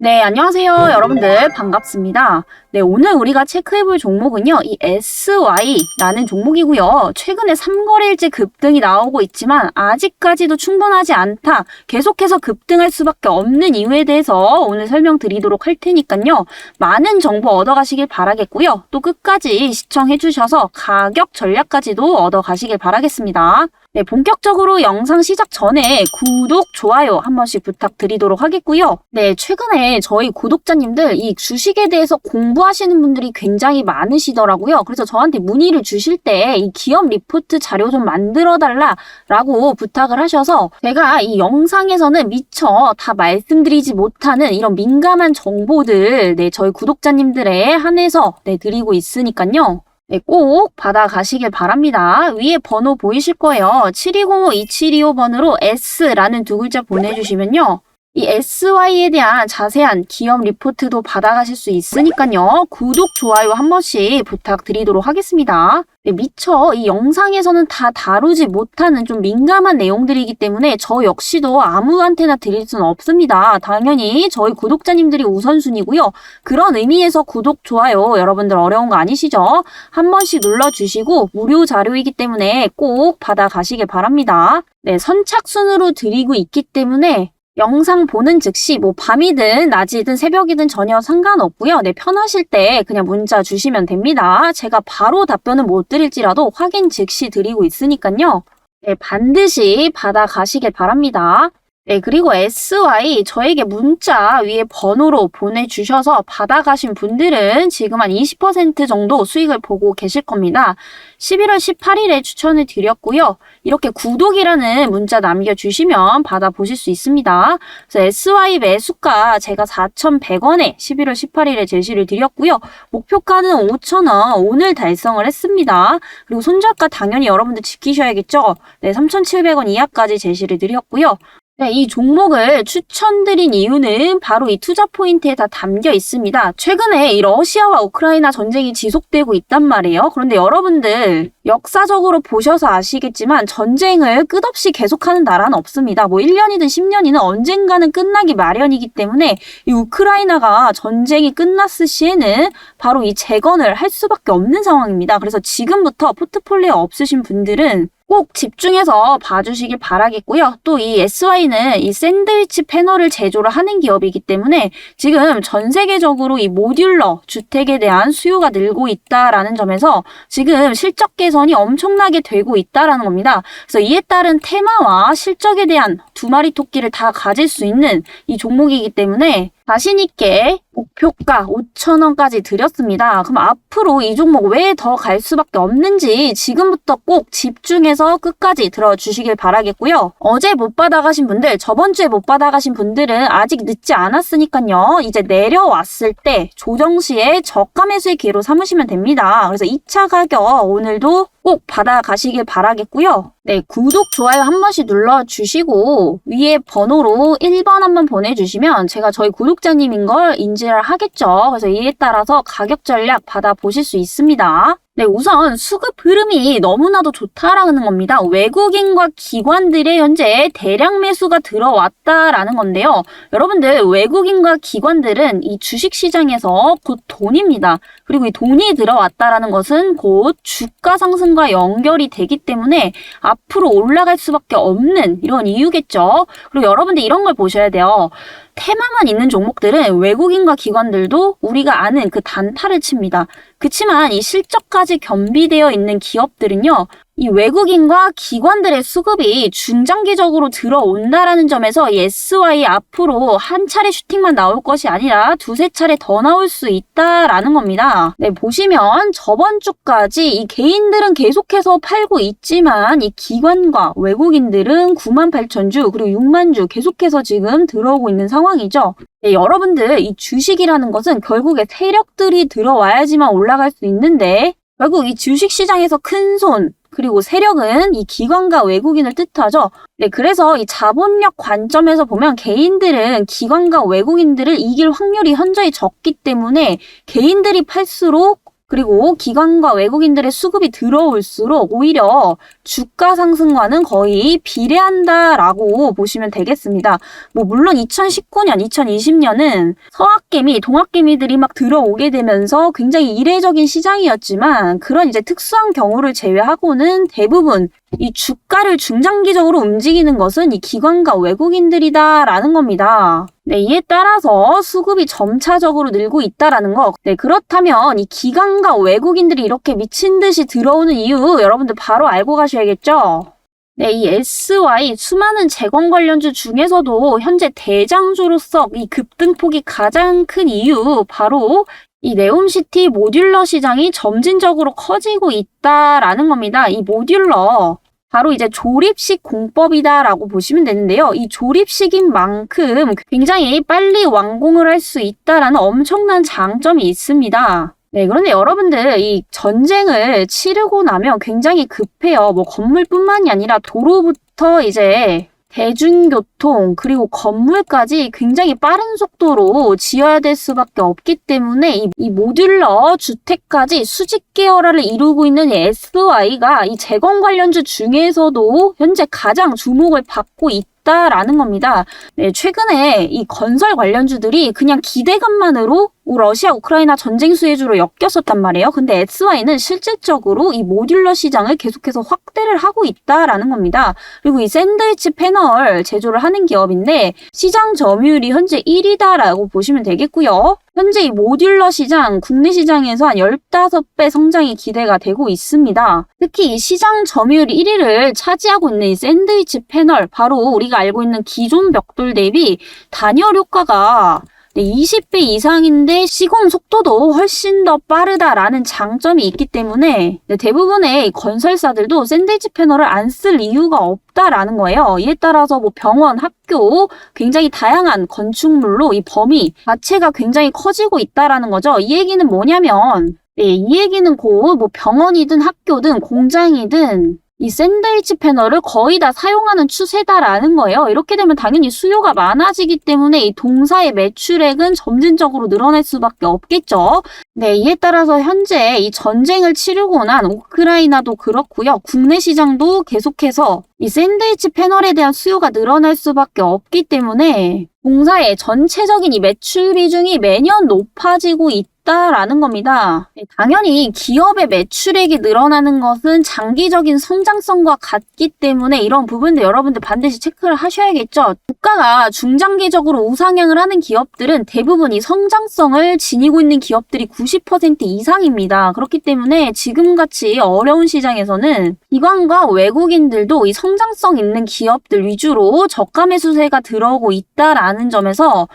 네, 안녕하세요. 여러분들 반갑습니다. 네, 오늘 우리가 체크해 볼 종목은요, 이 SY라는 종목이고요. 최근에 3거래일째 급등이 나오고 있지만 아직까지도 충분하지 않다. 계속해서 급등할 수밖에 없는 이유에 대해서 오늘 설명드리도록 할 테니까요. 많은 정보 얻어 가시길 바라겠고요. 또 끝까지 시청해 주셔서 가격 전략까지도 얻어 가시길 바라겠습니다. 네, 본격적으로 영상 시작 전에 구독, 좋아요 한 번씩 부탁드리도록 하겠고요. 네, 최근에 저희 구독자님들 이 주식에 대해서 공부하시는 분들이 굉장히 많으시더라고요. 그래서 저한테 문의를 주실 때 이 기업 리포트 자료 좀 만들어 달라라고 부탁을 하셔서 제가 이 영상에서는 미처 다 말씀드리지 못하는 이런 민감한 정보들 네, 저희 구독자님들에 한해서 네, 드리고 있으니까요. 네, 꼭 받아가시길 바랍니다. 위에 번호 보이실 거예요. 7205-2725번으로 S라는 두 글자 보내주시면요. 이 SY에 대한 자세한 기업 리포트도 받아가실 수 있으니까요. 구독, 좋아요 한 번씩 부탁드리도록 하겠습니다. 네, 미처 이 영상에서는 다 다루지 못하는 좀 민감한 내용들이기 때문에 저 역시도 아무한테나 드릴 수는 없습니다. 당연히 저희 구독자님들이 우선순위고요. 그런 의미에서 구독, 좋아요 여러분들 어려운 거 아니시죠? 한 번씩 눌러주시고 무료 자료이기 때문에 꼭 받아가시길 바랍니다. 네, 선착순으로 드리고 있기 때문에 영상 보는 즉시 뭐 밤이든 낮이든 새벽이든 전혀 상관없고요. 네, 편하실 때 그냥 문자 주시면 됩니다. 제가 바로 답변은 못 드릴지라도 확인 즉시 드리고 있으니까요. 네, 반드시 받아가시길 바랍니다. 네, 그리고 SY 저에게 문자 위에 번호로 보내주셔서 받아가신 분들은 지금 한 20% 정도 수익을 보고 계실 겁니다. 11월 18일에 추천을 드렸고요. 이렇게 구독이라는 문자 남겨주시면 받아보실 수 있습니다. 그래서 SY 매수가 제가 4,100원에 11월 18일에 제시를 드렸고요. 목표가는 5,000원 오늘 달성을 했습니다. 그리고 손절가 당연히 여러분들 지키셔야겠죠? 네, 3,700원 이하까지 제시를 드렸고요. 네, 이 종목을 추천드린 이유는 바로 이 투자 포인트에 다 담겨 있습니다. 최근에 이 러시아와 우크라이나 전쟁이 지속되고 있단 말이에요. 그런데 여러분들 역사적으로 보셔서 아시겠지만 전쟁을 끝없이 계속하는 나라는 없습니다. 뭐 1년이든 10년이든 언젠가는 끝나기 마련이기 때문에 이 우크라이나가 전쟁이 끝났을 시에는 바로 이 재건을 할 수밖에 없는 상황입니다. 그래서 지금부터 포트폴리오 없으신 분들은 꼭 집중해서 봐주시길 바라겠고요. 또 이 SY는 이 샌드위치 패널을 제조를 하는 기업이기 때문에 지금 전 세계적으로 이 모듈러 주택에 대한 수요가 늘고 있다라는 점에서 지금 실적 개선이 엄청나게 되고 있다라는 겁니다. 그래서 이에 따른 테마와 실적에 대한 두 마리 토끼를 다 가질 수 있는 이 종목이기 때문에 자신 있게 목표가 5,000원까지 드렸습니다. 그럼 앞으로 이 종목 왜 더 갈 수밖에 없는지 지금부터 꼭 집중해서 끝까지 들어주시길 바라겠고요. 어제 못 받아가신 분들, 저번 주에 못 받아가신 분들은 아직 늦지 않았으니까요. 이제 내려왔을 때 조정 시에 저가 매수의 기회로 삼으시면 됩니다. 그래서 2차 가격 오늘도 꼭 받아가시길 바라겠고요. 네, 구독, 좋아요 한 번씩 눌러주시고 위에 번호로 1번 한번 보내주시면 제가 저희 구독자님인 걸 인지를 하겠죠. 그래서 이에 따라서 가격 전략 받아보실 수 있습니다. 네, 우선 수급 흐름이 너무나도 좋다라는 겁니다. 외국인과 기관들의 현재 대량 매수가 들어왔다라는 건데요. 여러분들 외국인과 기관들은 이 주식 시장에서 곧 돈입니다. 그리고 이 돈이 들어왔다라는 것은 곧 주가 상승과 연결이 되기 때문에 앞으로 올라갈 수밖에 없는 이런 이유겠죠. 그리고 여러분들 이런 걸 보셔야 돼요. 테마만 있는 종목들은 외국인과 기관들도 우리가 아는 그 단타를 칩니다. 그치만 이 실적까지 겸비되어 있는 기업들은요, 이 외국인과 기관들의 수급이 중장기적으로 들어온다라는 점에서 이 SY 앞으로 한 차례 슈팅만 나올 것이 아니라 두세 차례 더 나올 수 있다라는 겁니다. 네, 보시면 저번 주까지 이 개인들은 계속해서 팔고 있지만 이 기관과 외국인들은 9만 8천 주 그리고 6만 주 계속해서 지금 들어오고 있는 상황이죠. 네, 여러분들 이 주식이라는 것은 결국에 세력들이 들어와야지만 올라갈 수 있는데 결국 이 주식 시장에서 큰 손, 그리고 세력은 이 기관과 외국인을 뜻하죠. 네, 그래서 이 자본력 관점에서 보면 개인들은 기관과 외국인들을 이길 확률이 현저히 적기 때문에 개인들이 팔수록 그리고 기관과 외국인들의 수급이 들어올수록 오히려 주가 상승과는 거의 비례한다라고 보시면 되겠습니다. 뭐 물론 2019년, 2020년은 서학개미, 동학개미들이 막 들어오게 되면서 굉장히 이례적인 시장이었지만 그런 이제 특수한 경우를 제외하고는 대부분 이 주가를 중장기적으로 움직이는 것은 이 기관과 외국인들이다라는 겁니다. 네, 이에 따라서 수급이 점차적으로 늘고 있다라는 거. 네, 그렇다면 이 기관과 외국인들이 이렇게 미친 듯이 들어오는 이유 여러분들 바로 알고 가셔야겠죠? 네, 이 SY 수많은 재건 관련주 중에서도 현재 대장주로서 이 급등폭이 가장 큰 이유 바로 이 네옴시티 모듈러 시장이 점진적으로 커지고 있다라는 겁니다. 이 모듈러 바로 이제 조립식 공법이다라고 보시면 되는데요. 이 조립식인 만큼 굉장히 빨리 완공을 할 수 있다라는 엄청난 장점이 있습니다. 네, 그런데 여러분들 이 전쟁을 치르고 나면 굉장히 급해요. 뭐 건물뿐만이 아니라 도로부터 이제 대중교통 그리고 건물까지 굉장히 빠른 속도로 지어야 될 수밖에 없기 때문에 이, 이 모듈러 주택까지 수직 계열화를 이루고 있는 이 SY가 이 재건 관련주 중에서도 현재 가장 주목을 받고 있다. 라는 겁니다. 네, 최근에 이 건설 관련주들이 그냥 기대감만으로 러시아 우크라이나 전쟁 수혜주로 엮였었단 말이에요. 근데 SY는 실질적으로 이 모듈러 시장을 계속해서 확대를 하고 있다라는 겁니다. 그리고 이 샌드위치 패널 제조를 하는 기업인데 시장 점유율이 현재 1위다라고 보시면 되겠고요. 현재 이 모듈러 시장, 국내 시장에서 한 15배 성장이 기대가 되고 있습니다. 특히 이 시장 점유율 1위를 차지하고 있는 이 샌드위치 패널, 바로 우리가 알고 있는 기존 벽돌 대비 단열 효과가 20배 이상인데 시공 속도도 훨씬 더 빠르다라는 장점이 있기 때문에 대부분의 건설사들도 샌드위치 패널을 안 쓸 이유가 없다라는 거예요. 이에 따라서 뭐 병원, 학교 굉장히 다양한 건축물로 이 범위 자체가 굉장히 커지고 있다라는 거죠. 이 얘기는 뭐냐면 네, 이 얘기는 곧 뭐 병원이든 학교든 공장이든 이 샌드위치 패널을 거의 다 사용하는 추세다라는 거예요. 이렇게 되면 당연히 수요가 많아지기 때문에 이 동사의 매출액은 점진적으로 늘어날 수밖에 없겠죠. 네, 이에 따라서 현재 이 전쟁을 치르고 난 우크라이나도 그렇고요. 국내 시장도 계속해서 이 샌드위치 패널에 대한 수요가 늘어날 수밖에 없기 때문에 공사의 전체적인 이 매출 비중이 매년 높아지고 있다. 있다라는 겁니다. 네, 당연히 기업의 매출액이 늘어나는 것은 장기적인 성장성과 같기 때문에 이런 부분도 여러분들 반드시 체크를 하셔야겠죠. 국가가 중장기적으로 우상향을 하는 기업들은 대부분 이 성장성을 지니고 있는 기업들이 90% 이상입니다. 그렇기 때문에 지금같이 어려운 시장에서는 기관과 외국인들도 이 성장성 있는 기업들 위주로 저가 매수세가 들어오고 있다라는 점에서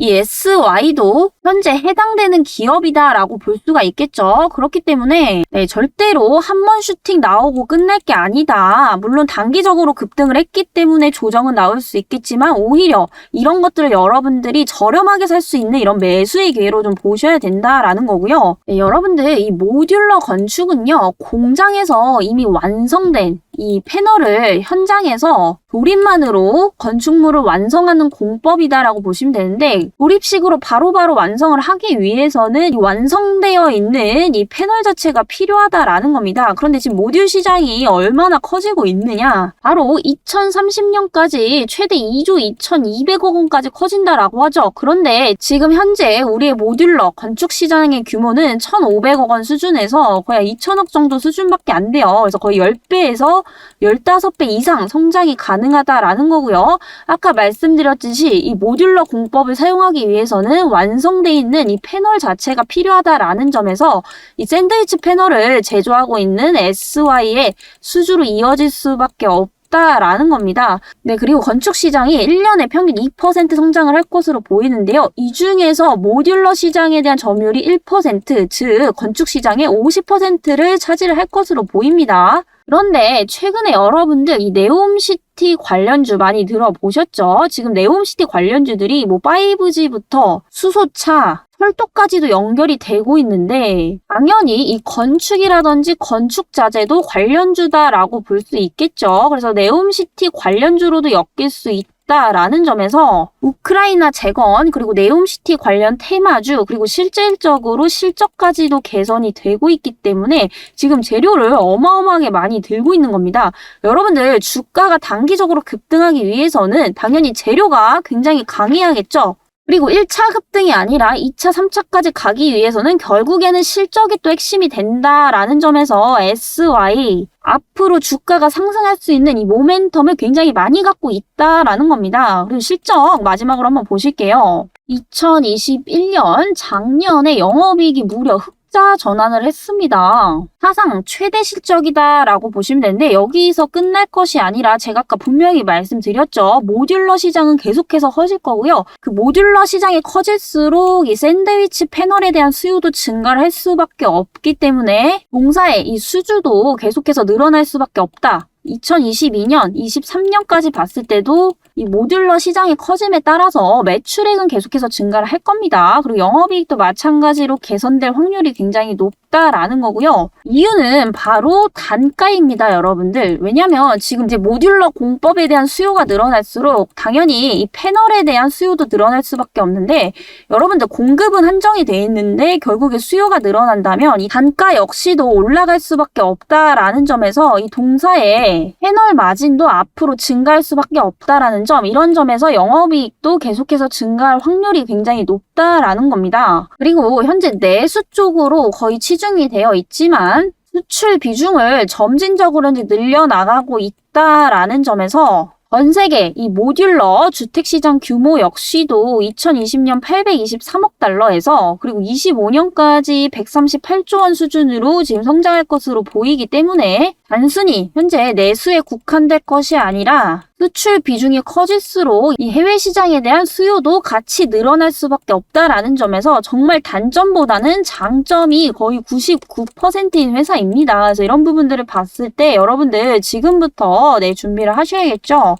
이 SY도 현재 해당되는 기업이다라고 볼 수가 있겠죠. 그렇기 때문에 네, 절대로 한 번 슈팅 나오고 끝날 게 아니다. 물론 단기적으로 급등을 했기 때문에 조정은 나올 수 있겠지만 오히려 이런 것들을 여러분들이 저렴하게 살 수 있는 이런 매수의 기회로 좀 보셔야 된다라는 거고요. 네, 여러분들 이 모듈러 건축은요. 공장에서 이미 완성된 이 패널을 현장에서 조립만으로 건축물을 완성하는 공법이다라고 보시면 되는데 조립식으로 바로바로 완성을 하기 위해서는 완성되어 있는 이 패널 자체가 필요하다라는 겁니다. 그런데 지금 모듈 시장이 얼마나 커지고 있느냐 바로 2030년까지 최대 2조 2200억 원까지 커진다라고 하죠. 그런데 지금 현재 우리의 모듈러 건축 시장의 규모는 1500억 원 수준에서 거의 2000억 정도 수준밖에 안 돼요. 그래서 거의 10배에서 15배 이상 성장이 가능하다라는 거고요. 아까 말씀드렸듯이 이 모듈러 공법을 사용하기 위해서는 완성돼 있는 이 패널 자체가 필요하다라는 점에서 이 샌드위치 패널을 제조하고 있는 SY의 수주로 이어질 수밖에 없 다라는 겁니다. 네, 그리고 건축 시장이 1년에 평균 2% 성장을 할 것으로 보이는데요. 이 중에서 모듈러 시장에 대한 점유율이 1%, 즉 건축 시장의 50%를 차지를 할 것으로 보입니다. 그런데 최근에 여러분들 이 네옴시티 관련주 많이 들어보셨죠? 지금 네옴시티 관련주들이 뭐 5G부터 수소차, 철도까지도 연결이 되고 있는데 당연히 이 건축이라든지 건축 자재도 관련주다라고 볼 수 있겠죠. 그래서 네옴시티 관련주로도 엮일 수 있다. 있다라는 점에서 우크라이나 재건 그리고 네옴시티 관련 테마주 그리고 실질적으로 실적까지도 개선이 되고 있기 때문에 지금 재료를 어마어마하게 많이 들고 있는 겁니다. 여러분들 주가가 단기적으로 급등하기 위해서는 당연히 재료가 굉장히 강해야겠죠. 그리고 1차 급등이 아니라 2차, 3차까지 가기 위해서는 결국에는 실적이 또 핵심이 된다라는 점에서 SY 앞으로 주가가 상승할 수 있는 이 모멘텀을 굉장히 많이 갖고 있다라는 겁니다. 그리고 실적 마지막으로 한번 보실게요. 2021년 작년에 영업이익이 무려 흑 자 전환을 했습니다. 사상 최대 실적이다라고 보시면 되는데 여기서 끝날 것이 아니라 제가 아까 분명히 말씀드렸죠. 모듈러 시장은 계속해서 커질 거고요. 그 모듈러 시장이 커질수록 이 샌드위치 패널에 대한 수요도 증가를 할 수밖에 없기 때문에 공사의 이 수주도 계속해서 늘어날 수밖에 없다. 2022년, 23년까지 봤을 때도 이 모듈러 시장의 커짐에 따라서 매출액은 계속해서 증가를 할 겁니다. 그리고 영업이익도 마찬가지로 개선될 확률이 굉장히 높 다라는 거고요. 이유는 바로 단가입니다, 여러분들. 왜냐면 지금 이제 모듈러 공법에 대한 수요가 늘어날수록 당연히 이 패널에 대한 수요도 늘어날 수밖에 없는데 여러분들 공급은 한정이 돼 있는데 결국에 수요가 늘어난다면 이 단가 역시도 올라갈 수밖에 없다라는 점에서 이 동사의 패널 마진도 앞으로 증가할 수밖에 없다라는 점 이런 점에서 영업이익도 계속해서 증가할 확률이 굉장히 높다라는 겁니다. 그리고 현재 내수 쪽으로 거의 치중이 되어 있지만 수출 비중을 점진적으로 늘려나가고 있다라는 점에서 전 세계 이 모듈러 주택 시장 규모 역시도 2020년 823억 달러에서 그리고 25년까지 138조 원 수준으로 지금 성장할 것으로 보이기 때문에 단순히 현재 내수에 국한될 것이 아니라 수출 비중이 커질수록 이 해외 시장에 대한 수요도 같이 늘어날 수밖에 없다라는 점에서 정말 단점보다는 장점이 거의 99%인 회사입니다. 그래서 이런 부분들을 봤을 때 여러분들 지금부터 내 준비를 하셔야겠죠.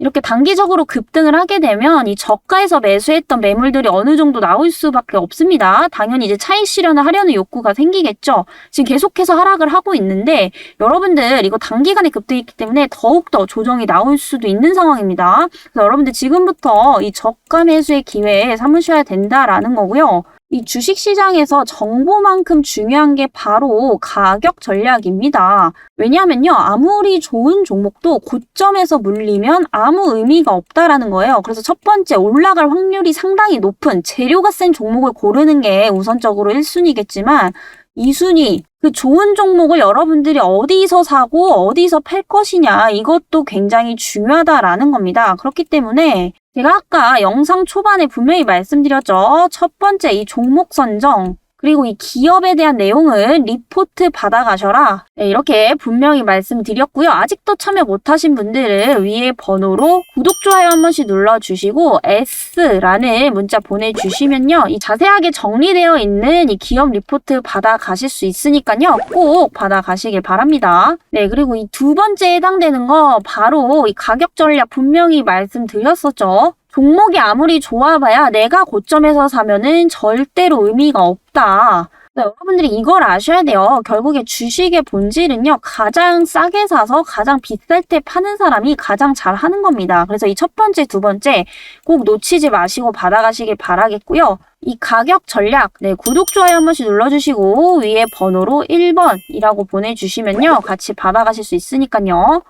이렇게 단기적으로 급등을 하게 되면 이 저가에서 매수했던 매물들이 어느 정도 나올 수밖에 없습니다. 당연히 이제 차익 실현을 하려는 욕구가 생기겠죠. 지금 계속해서 하락을 하고 있는데 여러분들 이거 단기간에 급등했기 때문에 더욱더 조정이 나올 수도 있는 상황입니다. 그래서 여러분들 지금부터 이 저가 매수의 기회에 삼으셔야 된다라는 거고요. 이 주식 시장에서 정보만큼 중요한 게 바로 가격 전략입니다. 왜냐하면요, 아무리 좋은 종목도 고점에서 물리면 아무 의미가 없다라는 거예요. 그래서 첫 번째, 올라갈 확률이 상당히 높은 재료가 센 종목을 고르는 게 우선적으로 1순위겠지만, 2순위, 그 좋은 종목을 여러분들이 어디서 사고 어디서 팔 것이냐, 이것도 굉장히 중요하다라는 겁니다. 그렇기 때문에 제가 아까 영상 초반에 분명히 말씀드렸죠. 첫 번째 이 종목 선정. 그리고 이 기업에 대한 내용은 리포트 받아가셔라. 네, 이렇게 분명히 말씀드렸고요. 아직도 참여 못하신 분들은 위에 번호로 구독, 좋아요 한 번씩 눌러주시고 S라는 문자 보내주시면요. 이 자세하게 정리되어 있는 이 기업 리포트 받아가실 수 있으니까요. 꼭 받아가시길 바랍니다. 네, 그리고 이 두 번째 해당되는 거 바로 이 가격 전략 분명히 말씀드렸었죠. 종목이 아무리 좋아봐야 내가 고점에서 사면은 절대로 의미가 없다. 네, 여러분들이 이걸 아셔야 돼요. 결국에 주식의 본질은요, 가장 싸게 사서 가장 비쌀 때 파는 사람이 가장 잘 하는 겁니다. 그래서 이 첫 번째, 두 번째 꼭 놓치지 마시고 받아가시길 바라겠고요. 이 가격 전략, 네, 구독, 좋아요 한 번씩 눌러주시고 위에 번호로 1번이라고 보내주시면요, 같이 받아가실 수 있으니까요.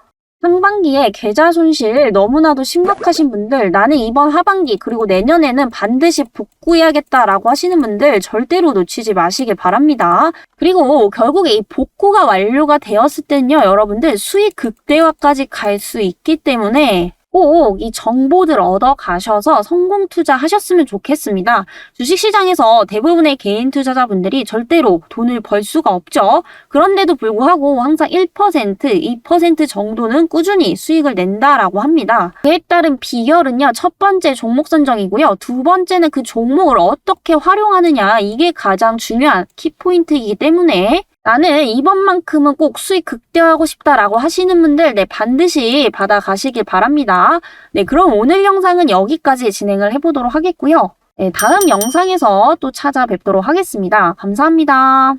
상반기에 계좌 손실 너무나도 심각하신 분들 나는 이번 하반기 그리고 내년에는 반드시 복구해야겠다라고 하시는 분들 절대로 놓치지 마시길 바랍니다. 그리고 결국에 이 복구가 완료가 되었을 때는요 여러분들 수익 극대화까지 갈 수 있기 때문에 꼭 이 정보들 얻어 가셔서 성공 투자하셨으면 좋겠습니다. 주식시장에서 대부분의 개인 투자자분들이 절대로 돈을 벌 수가 없죠. 그런데도 불구하고 항상 1%, 2% 정도는 꾸준히 수익을 낸다라고 합니다. 그에 따른 비결은요, 첫 번째 종목 선정이고요. 두 번째는 그 종목을 어떻게 활용하느냐, 이게 가장 중요한 키포인트이기 때문에 나는 이번만큼은 꼭 수익 극대화하고 싶다라고 하시는 분들 네 반드시 받아가시길 바랍니다. 네 그럼 오늘 영상은 여기까지 진행을 해보도록 하겠고요. 네 다음 영상에서 또 찾아뵙도록 하겠습니다. 감사합니다.